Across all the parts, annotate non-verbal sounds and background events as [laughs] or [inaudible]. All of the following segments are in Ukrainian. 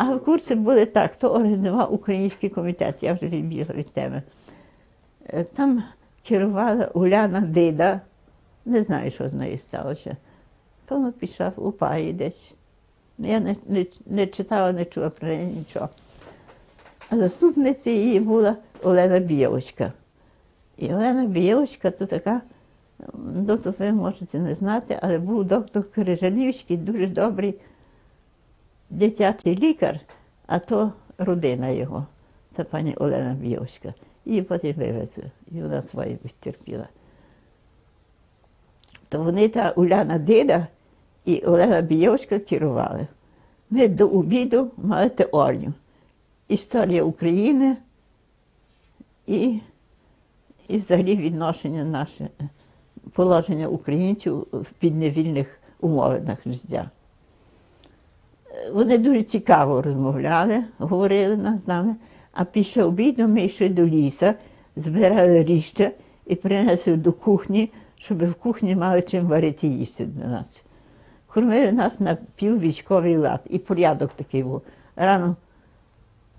А курси були так, то організував український комітет, я вже відбігла від теми. Е, Там керувала Уляна Дида, не знаю, що з нею сталося. Певно, пішла в УПАї десь. Я не, не, не читала, не чула про неї нічого. А заступниця її була Олена Бієвочка. І Олена Бієвочка то така, ну, то ви можете не знати, але був доктор Крижалівський, дуже добрий дитячий лікар, а то родина його, це пані Олена Бієвська. Її потім вивезли, і вона своє відтерпіла. То вони та Уляна Дида і Олена Бієвська керували. Ми до обіду мали теорію. Історія України і, і взагалі відношення наше, положення українців в підневільних умовах життя. Вони дуже цікаво розмовляли, говорили з нами, а після обіду ми йшли до ліса, збирали ріжчя і принесли до кухні, щоб в кухні мали чим варити їсти для нас. Кормили нас на піввійськовий лад, і порядок такий був. Рано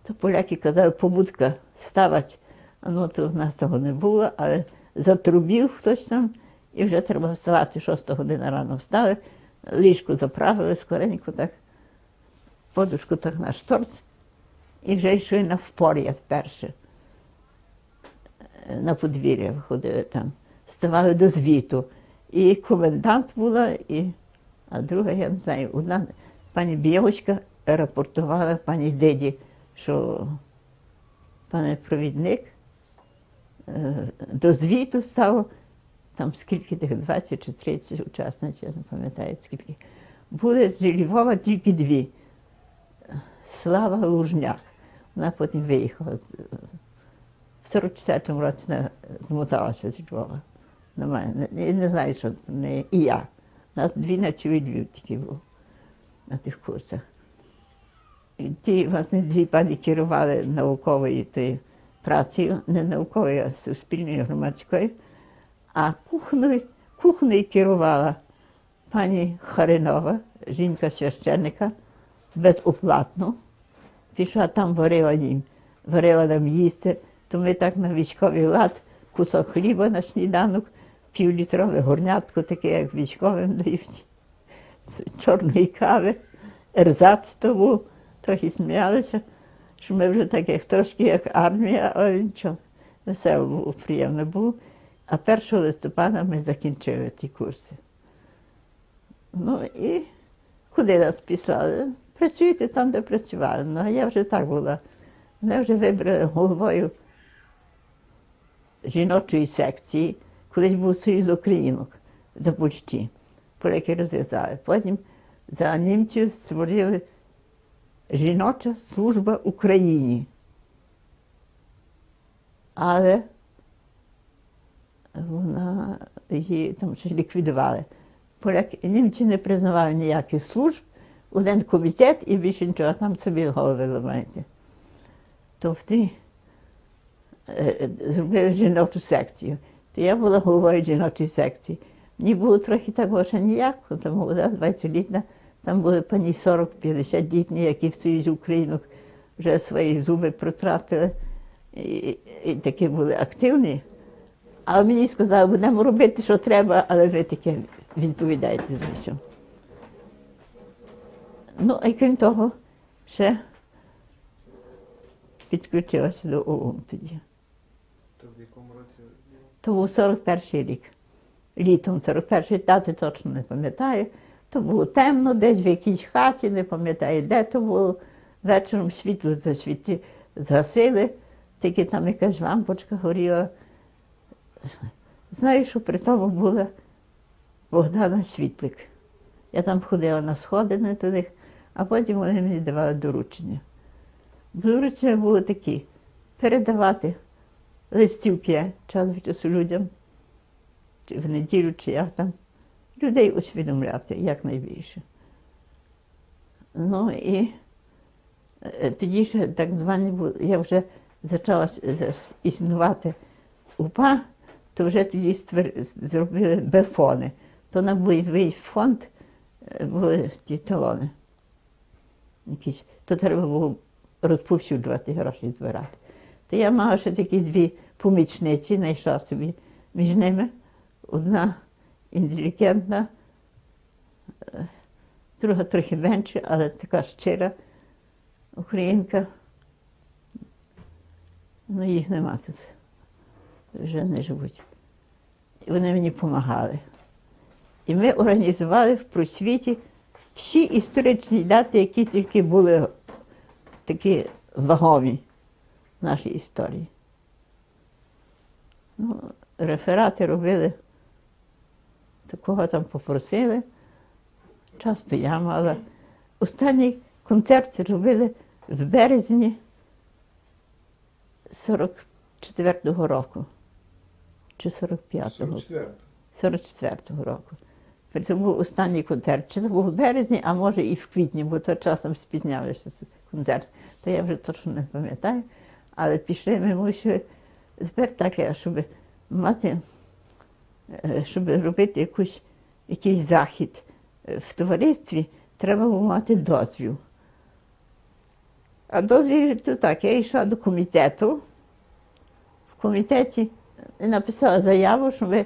то поляки казали, побудка ставать, ну то в нас того не було, але затрубів хтось там, і вже треба вставати, шоста година рано встали, ліжко заправили скоренько так, подушку так на шторц, і вже йшли на впор'я перше. Е, На подвір'я виходили там, ставали до звіту. І комендант була, і, а друга, я не знаю, одна пані Білочка рапортувала пані Диді, що пане провідник е, до звіту став, там скільки тих 20 чи 30 учасників, я не пам'ятаю скільки. Були з Львова тільки дві. Слава Лужняк. Вона потім виїхала. В 44-му році вона змоталася з Львова. На не знаю, що не і я. Нас дві цілий Львів тільки було на тих курсах. І ті, власне, дві пані керували науковою тою працею, не науковою, а суспільною громадською. А кухнею, кухнею керувала пані Харинова, жінка священника, безоплатно. Пішла там, варила їм, варила нам їсти. То ми так на військовий лад, кусок хліба на сніданок, півлітрове горнятко, таке, як військовим дають, з чорної кави, ерзац то був. Трохи сміялися, що ми вже так трошки як армія, але нічого, весело було, приємно було. А 1 листопада ми закінчили ті курси. Ну і куди нас післали? Працюйте там, де працювали. Ну, а я вже так була. Мене вже вибрали головою жіночої секції, колись був Союз Українок за Бучті. Поляки розв'язали. Потім за німців створили жіноча служба Україні. Але вона її там ще ліквідували. Поляки, німці не признавали ніяких служб, один комітет і більше нічого, там собі голови ламаєте. То в ті е, зробили жіночу секцію. То я була головою жіночої секції. Мені було трохи такого ще ніяко, там молода, 20-літня, там були пані 40-50 літні, які в Союзі Українок вже свої зуби протратили і, і такі були активні. А мені сказали, будемо робити, що треба, але ви таке відповідаєте за все. Ну, а крім того, ще підключилася до ОУН тоді. То в якому році? То був 41 рік. Літом 41-й дати точно не пам'ятаю. То було темно, десь в якійсь хаті, не пам'ятаю, де то було. Вечором світло засвіті, згасили, тільки там якась лампочка горіла. Знаю, що при тому була Богдана Світлик. Я там ходила на сходини до них, а потім вони мені давали доручення. Доручення були такі передавати листівки час від часу людям, чи в неділю, чи як там, людей усвідомляти якнайбільше. Ну і е, тоді ще так звані були, я вже почала існувати УПА, то вже тоді ствер- зробили бефони. То на бойовий фонд е, були ті талони. Якісь. То треба було розповсюджувати гроші збирати. То я мала ще такі дві помічниці, знайшла собі між ними. Одна інтелігентна, е, друга трохи менше, але така щира українка. Ну, їх нема тут. Вже не живуть. І вони мені допомагали. І ми організували в просвіті всі історичні дати, які тільки були такі вагомі в нашій історії. Ну, реферати робили, такого там попросили. Часто я мала. Останній концерт зробили в березні 44-го року. Чи 45-го. 44. 44-го року. Це був останній концерт. Чи це був в березні, а може і в квітні, бо то часом спізнявся концерт. То я вже точно не пам'ятаю. Але пішли ми мусили тепер таке, щоб мати, е, щоб робити якусь, якийсь захід е, в товаристві, треба було мати дозвіл. А дозвіл то так, я йшла до комітету. В комітеті написала заяву, що ми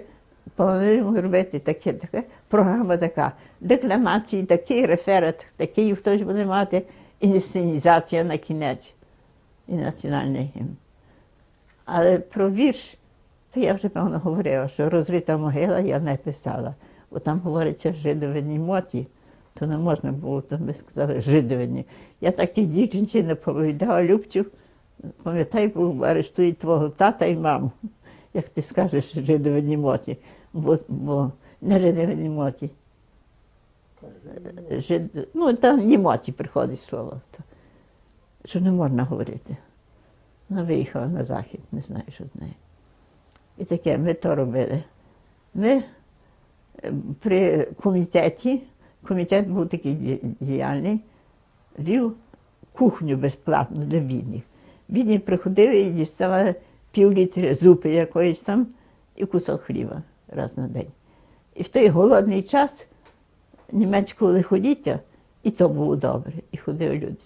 плануємо робити таке, таке, програма така, декламації, такий реферат, такий хтось буде мати інсценізація на кінець і національний гімн. Але про вірш, то я вже певно говорила, що розрита могила я не писала. Бо там говориться жидовині моті, то не можна було, то ми сказали жидовині. Я так тій дівчинці не повідала Любцю, пам'ятай, бо арештують твого тата і маму, як ти скажеш жидовині моті, бо, бо не моті. Жид... Ну, там німоті приходить слово. Що не можна говорити. Вона виїхала на захід, не знаю, що з нею. І таке, ми то робили. Ми е, при комітеті, комітет був такий діяльний, вів кухню безплатно для бідних. Бідні приходили і діставали пів літри зупи якоїсь там і кусок хліба раз на день. І в той голодний час німецького лиходіття, і то було добре, і ходили люди.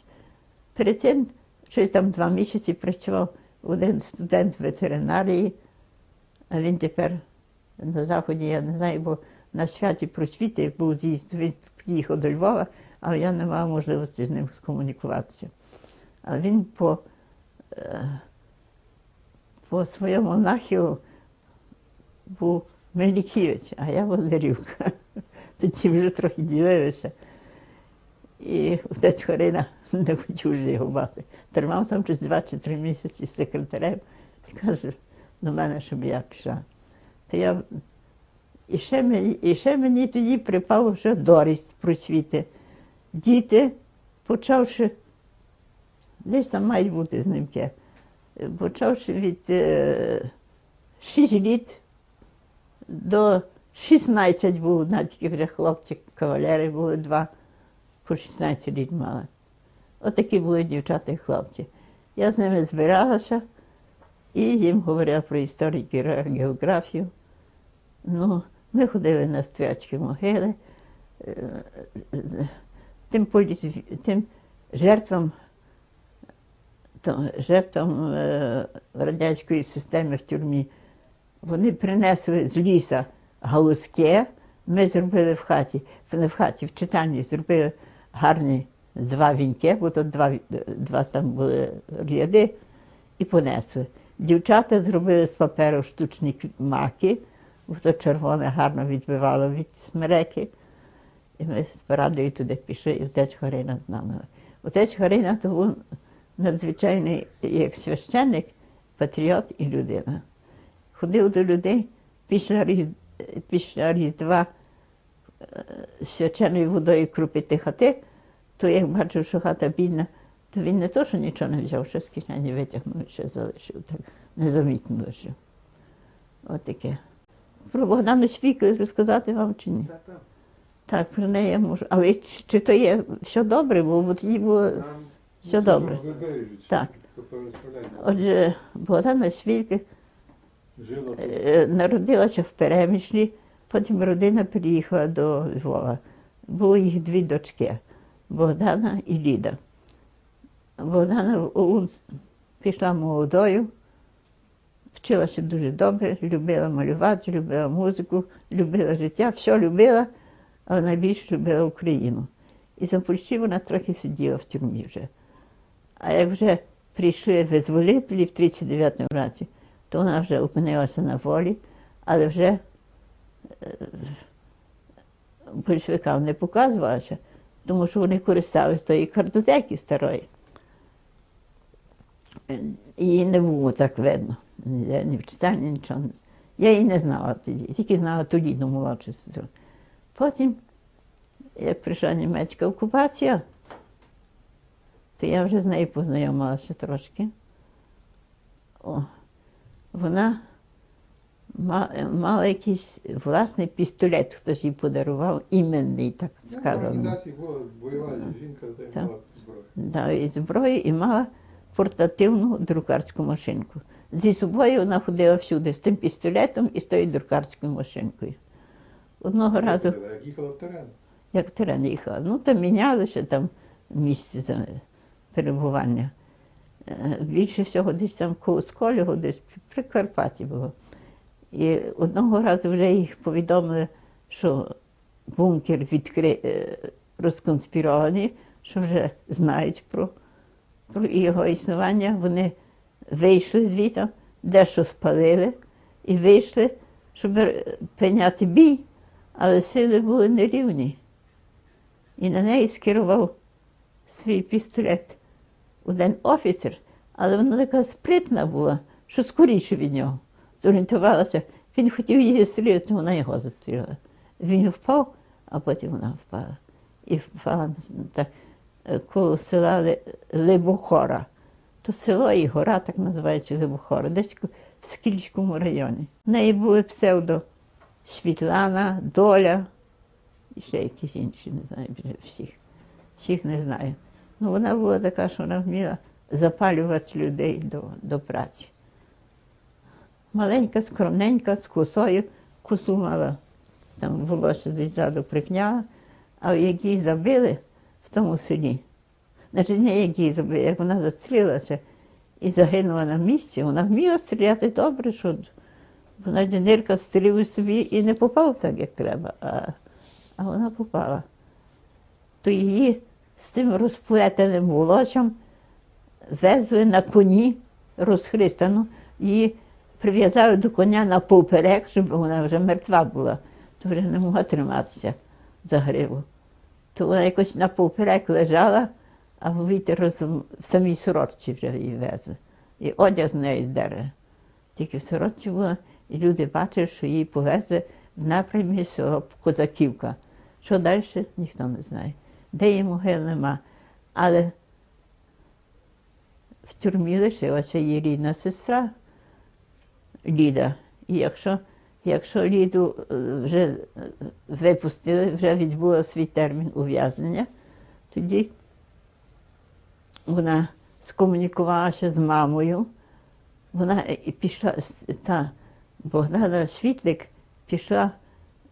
Перед цим, що я там два місяці працював один студент ветеринарії, а він тепер на заході, я не знаю, бо на святі просвіти був з'їзд, він приїхав до Львова, але я не мала можливості з ним скомунікуватися. А він по, е, по своєму нахилу був Мельниківець, а я Володарівка. [laughs] Тоді вже трохи ділилися. І отець Хорина не хотів вже його мати. Тримав там через два чи три місяці з секретарем і каже до мене, щоб я пішла. То я... І ще мені, і ще мені тоді припав вже дорість просвіти. Діти, почавши, десь там мають бути знімки, почавши від е, 6 літ до 16 був, навіть вже хлопці, кавалери були два, по 16 літ мали. Отакі були дівчата і хлопці. Я з ними збиралася і їм говорила про історію, ге- географію. Ну, ми ходили на стрілецькі могили. Е, Тим, тим жертвам, жертвам е, радянської системи в тюрмі вони принесли з ліса галузки, ми зробили в хаті, не в хаті, в читальні зробили гарні два віньки, бо то два, два там були ряди, і понесли. Дівчата зробили з паперу штучні маки, бо то червоне гарно відбивало від смереки. І ми з парадою туди пішли, і отець Хорина з нами. Отець Хорина то був надзвичайний як священник, патріот і людина ходив до людей після, Різ- після Різдва е, свяченою водою крупити хати, то як бачив, що хата бідна, то він не то, що нічого не взяв, що з кишені витягнув ще залишив, так незамітно лишив. От таке. Про Богдану Свійку розказати вам чи ні? Так, про неї я можу. Але чи то є все добре, бо бо тоді було. Все добре. Так. Отже, Богдана Свійка Е, Народилася в Перемишлі, потім родина переїхала до Львова. Було їх дві дочки Богдана і Ліда. Богдана пішла молодою, вчилася дуже добре, любила малювати, любила музику, любила життя, все любила, але найбільше любила Україну. І за Польщі вона трохи сиділа в тюрмі вже. А як вже прийшли визволителі в 39-му році, то вона вже опинилася на волі, але вже е, большевикам не показувалася, тому що вони користалися тої картотеки старої. Її не було так видно. Ніде, ні в читанні, нічого. Я її не знала тоді, тільки знала Толіну молодшу сестру. Потім, як прийшла німецька окупація, то я вже з нею познайомилася трошки. О, вона мала якийсь власний пістолет, хтось їй подарував, іменний, так Ну, сказано. організації була бойова жінка, де мала зброю. Да, і зброю і мала портативну друкарську машинку. Зі собою вона ходила всюди з тим пістолетом і з тою друкарською машинкою. Одного разу, Як їхала в терен. як терен їхала, ну там мінялися там місце за перебування. Більше всього десь там коло Сколього, десь при Карпаті було. І одного разу вже їх повідомили, що бункер відкри... е, розконспірований, що вже знають про, про його існування. Вони вийшли звідти, дещо спалили і вийшли, щоб е, прийняти бій, але сили були нерівні. І на неї скерував свій пістолет один офіцер, але вона така спритна була, що скоріше від нього зорієнтувалася. Він хотів її застрілити, вона його застрілила. Він впав, а потім вона впала. І впала так, е, коло села Ли- Либохора. То село і гора так називається Либохора, десь в Скільському районі. В неї були псевдо Світлана, Доля і ще якісь інші, не знаю вже всіх. Всіх не знаю. Ну, вона була така, що вона вміла запалювати людей до, до праці. Маленька, скромненька, з косою, косу мала, там волосся ззаду припняла, а як її забили в тому селі, значить, не як її забили, як вона застрілилася і загинула на місці, вона вміла стріляти добре, що вона нирка стрілив собі і не попав так, як треба, а, а вона попала. То її з тим розплетеним волоссям везли на коні розхристану, її прив'язали до коня на поперек, щоб вона вже мертва була, то вже не могла триматися за гриву. То вона якось на поперек лежала, а вітер роз- в самій сорочці вже її везли. І одяг з неї здерли. Тільки в сорочці була, і люди бачили, що її повезли в напрямі Козаківка. Що далі, ніхто не знає. Де її могил нема. Але в тюрмі лишилася її рідна сестра Ліда. І якщо, якщо Ліду е, вже випустили, вже відбула свій термін ув'язнення, тоді вона скомунікувалася з мамою. Вона і пішла, та Богдана Світлик пішла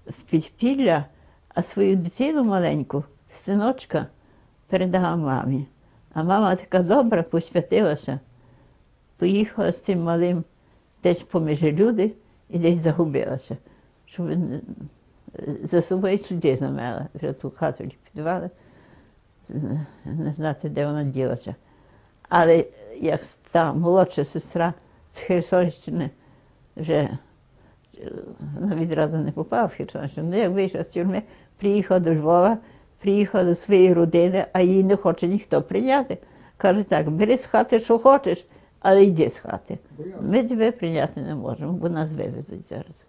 в підпілля, а свою дитину маленьку, синочка, передала мамі. А мама така добра, посвятилася, поїхала з цим малим десь поміж люди і десь загубилася. Щоб не- за собою суди замела, вже ту хату ліквідували, не знати, де вона ділася. Але як та молодша сестра з Херсонщини вже е, вона відразу не попала в Херсонщину. Ну, як вийшла з тюрми, приїхала до Львова, приїхала до своєї родини, а її не хоче ніхто прийняти. Каже так, бери з хати, що хочеш, але йди з хати. Ми тебе прийняти не можемо, бо нас вивезуть зараз.